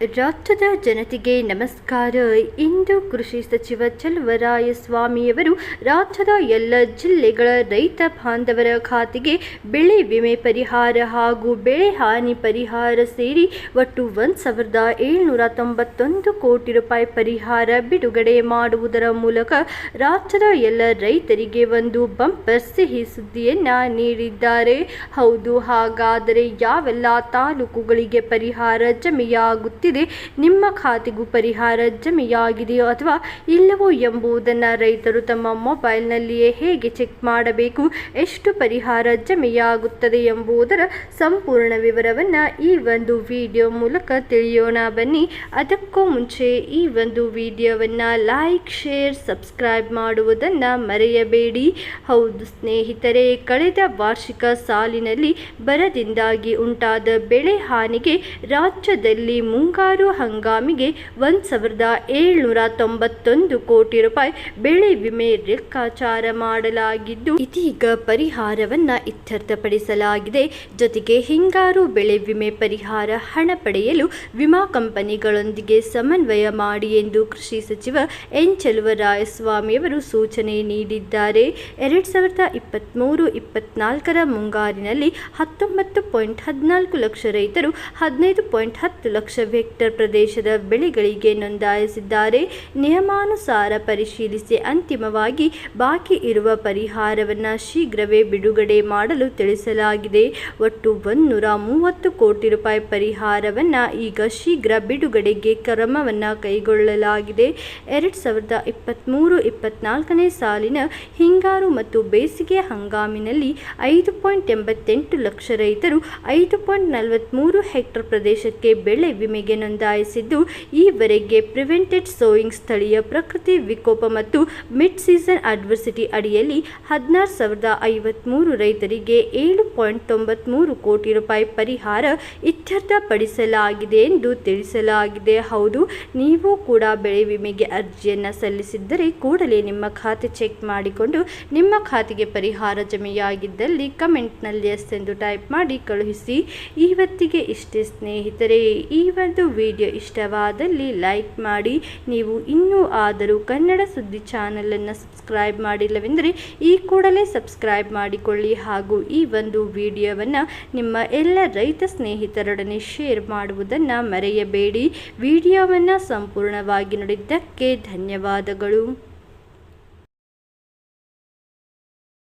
ರಾಜ್ಯದ ಜನತೆಗೆ ನಮಸ್ಕಾರ. ಇಂದು ಕೃಷಿ ಸಚಿವ ಸ್ವಾಮಿಯವರು ರಾಜ್ಯದ ಎಲ್ಲ ಜಿಲ್ಲೆಗಳ ರೈತ ಬಾಂಧವರ ಖಾತೆಗೆ ಬೆಳೆ ವಿಮೆ ಪರಿಹಾರ ಹಾಗೂ ಬೆಳೆ ಹಾನಿ ಪರಿಹಾರ ಸೇರಿ ಒಟ್ಟು ಒಂದು ಸಾವಿರದ ಏಳ್ನೂರ ತೊಂಬತ್ತೊಂದು ಕೋಟಿ ರೂಪಾಯಿ ಪರಿಹಾರ ಬಿಡುಗಡೆ ಮಾಡುವುದರ ಮೂಲಕ ರಾಜ್ಯದ ಎಲ್ಲ ರೈತರಿಗೆ ಒಂದು ಬಂಪರ್ ಸಿಹಿ ಸುದ್ದಿಯನ್ನು ನೀಡಿದ್ದಾರೆ. ಹೌದು, ಹಾಗಾದರೆ ಯಾವೆಲ್ಲ ತಾಲೂಕುಗಳಿಗೆ ಪರಿಹಾರ ಜಮೆಯಾಗುತ್ತಿದೆ? ನಿಮ್ಮ ಖಾತೆಗೂ ಪರಿಹಾರ ಜಮೆಯಾಗಿದೆಯೋ ಅಥವಾ ಇಲ್ಲವೋ ಎಂಬುದನ್ನು ರೈತರು ತಮ್ಮ ಮೊಬೈಲ್ನಲ್ಲಿಯೇ ಹೇಗೆ ಚೆಕ್ ಮಾಡಬೇಕು, ಎಷ್ಟು ಪರಿಹಾರ ಜಮೆಯಾಗುತ್ತದೆ ಎಂಬುದರ ಸಂಪೂರ್ಣ ವಿವರವನ್ನು ಈ ಒಂದು ವಿಡಿಯೋ ಮೂಲಕ ತಿಳಿಯೋಣ ಬನ್ನಿ. ಅದಕ್ಕೂ ಮುಂಚೆ ಈ ಒಂದು ವಿಡಿಯೋವನ್ನು ಲೈಕ್, ಶೇರ್, ಸಬ್ಸ್ಕ್ರೈಬ್ ಮಾಡುವುದನ್ನು ಮರೆಯಬೇಡಿ. ಹೌದು ಸ್ನೇಹಿತರೆ, ಕಳೆದ ವಾರ್ಷಿಕ ಸಾಲಿನಲ್ಲಿ ಬರದಿಂದಾಗಿ ಉಂಟಾದ ಬೆಳೆ ಹಾನಿಗೆ ರಾಜ್ಯದಲ್ಲಿ ಮುಂಗಾರು ಹಂಗಾಮಿಗೆ ಒಂದು ಸಾವಿರದ ಏಳ್ನೂರ ತೊಂಬತ್ತೊಂದು ಕೋಟಿ ರೂಪಾಯಿ ಬೆಳೆ ವಿಮೆ ಲೆಕ್ಕಾಚಾರ ಮಾಡಲಾಗಿದ್ದು, ಇದೀಗ ಪರಿಹಾರವನ್ನ ಇತ್ಯರ್ಥಪಡಿಸಲಾಗಿದೆ. ಜೊತೆಗೆ ಹಿಂಗಾರು ಬೆಳೆ ವಿಮೆ ಪರಿಹಾರ ಹಣ ಪಡೆಯಲು ವಿಮಾ ಕಂಪನಿಗಳೊಂದಿಗೆ ಸಮನ್ವಯ ಮಾಡಿ ಎಂದು ಕೃಷಿ ಸಚಿವ ಎನ್. ಚೆಲುವರಾಯಸ್ವಾಮಿಯವರು ಸೂಚನೆ ನೀಡಿದ್ದಾರೆ. ಎರಡ್ ಸಾವಿರದ ಇಪ್ಪತ್ತ್ಮೂರು ಇಪ್ಪತ್ನಾಲ್ಕರ ಮುಂಗಾರಿನಲ್ಲಿ ಹತ್ತೊಂಬತ್ತು ಪಾಯಿಂಟ್ ಹದಿನಾಲ್ಕು ಲಕ್ಷ ರೈತರು ಹದಿನೈದು ಪಾಯಿಂಟ್ ಹತ್ತು ಲಕ್ಷ ಹೆಕ್ಟರ್ ಪ್ರದೇಶದ ಬೆಳೆಗಳಿಗೆ ನೋಂದಾಯಿಸಿದ್ದಾರೆ. ನಿಯಮಾನುಸಾರ ಪರಿಶೀಲಿಸಿ ಅಂತಿಮವಾಗಿ ಬಾಕಿ ಇರುವ ಪರಿಹಾರವನ್ನು ಶೀಘ್ರವೇ ಬಿಡುಗಡೆ ಮಾಡಲು ತಿಳಿಸಲಾಗಿದೆ. ಒಟ್ಟು ಒಂದೂರ ಮೂವತ್ತು ಕೋಟಿ ರೂಪಾಯಿ ಪರಿಹಾರವನ್ನು ಈಗ ಶೀಘ್ರ ಬಿಡುಗಡೆಗೆ ಕ್ರಮವನ್ನು ಕೈಗೊಳ್ಳಲಾಗಿದೆ. ಎರಡು ಸಾವಿರದ ಇಪ್ಪತ್ತ್ಮೂರು ಇಪ್ಪತ್ನಾಲ್ಕನೇ ಸಾಲಿನ ಹಿಂಗಾರು ಮತ್ತು ಬೇಸಿಗೆ ಹಂಗಾಮಿನಲ್ಲಿ ಐದು ಪಾಯಿಂಟ್ ಎಂಬತ್ತೆಂಟು ಲಕ್ಷ ರೈತರು ಐದು ಪಾಯಿಂಟ್ ನಲವತ್ತ್ಮೂರು ಹೆಕ್ಟರ್ ಪ್ರದೇಶಕ್ಕೆ ಬೆಳೆ ವಿಮೆಗೆ ನೋಂದಾಯಿಸಿದ್ದು ಈವರೆಗೆ ಪ್ರಿವೆಂಟೆಡ್ ಸೋಯಿಂಗ್ ಸ್ಥಳೀಯ ಪ್ರಕೃತಿ ವಿಕೋಪ ಮತ್ತು ಮಿಡ್ ಸೀಸನ್ ಅಡ್ವರ್ಸಿಟಿ ಅಡಿಯಲ್ಲಿ ಹದಿನಾರು ಸಾವಿರದ ಐವತ್ತ್ಮೂರು ರೈತರಿಗೆ ಏಳು ಪಾಯಿಂಟ್ ತೊಂಬತ್ತ್ಮೂರು ಕೋಟಿ ರೂಪಾಯಿ ಪರಿಹಾರ ಇತ್ಯರ್ಥಪಡಿಸಲಾಗಿದೆ ಎಂದು ತಿಳಿಸಲಾಗಿದೆ. ಹೌದು, ನೀವು ಕೂಡ ಬೆಳೆ ವಿಮೆಗೆ ಅರ್ಜಿಯನ್ನು ಸಲ್ಲಿಸಿದ್ದರೆ ಕೂಡಲೇ ನಿಮ್ಮ ಖಾತೆ ಚೆಕ್ ಮಾಡಿಕೊಂಡು ನಿಮ್ಮ ಖಾತೆಗೆ ಪರಿಹಾರ ಜಮೆಯಾಗಿದ್ದಲ್ಲಿ ಕಮೆಂಟ್ನಲ್ಲಿ ಎಸ್ ಎಂದು ಟೈಪ್ ಮಾಡಿ ಕಳುಹಿಸಿ. ಇವತ್ತಿಗೆ ಇಷ್ಟೇ ಸ್ನೇಹಿತರೆ, ಈ ಒಂದು ವಿಡಿಯೋ ಇಷ್ಟವಾದಲ್ಲಿ ಲೈಕ್ ಮಾಡಿ. ನೀವು ಇನ್ನೂ ಆದರೂ ಕನ್ನಡ ಸುದ್ದಿ ಚಾನಲನ್ನು ಸಬ್ಸ್ಕ್ರೈಬ್ ಮಾಡಿಲ್ಲವೆಂದರೆ ಈ ಕೂಡಲೇ ಸಬ್ಸ್ಕ್ರೈಬ್ ಮಾಡಿಕೊಳ್ಳಿ ಹಾಗೂ ಈ ಒಂದು ವಿಡಿಯೋವನ್ನು ನಿಮ್ಮ ಎಲ್ಲ ರೈತ ಸ್ನೇಹಿತರೊಡನೆ ಶೇರ್ ಮಾಡುವುದನ್ನು ಮರೆಯಬೇಡಿ. ವಿಡಿಯೋವನ್ನು ಸಂಪೂರ್ಣವಾಗಿ ನೋಡಿದ್ದಕ್ಕೆ ಧನ್ಯವಾದಗಳು.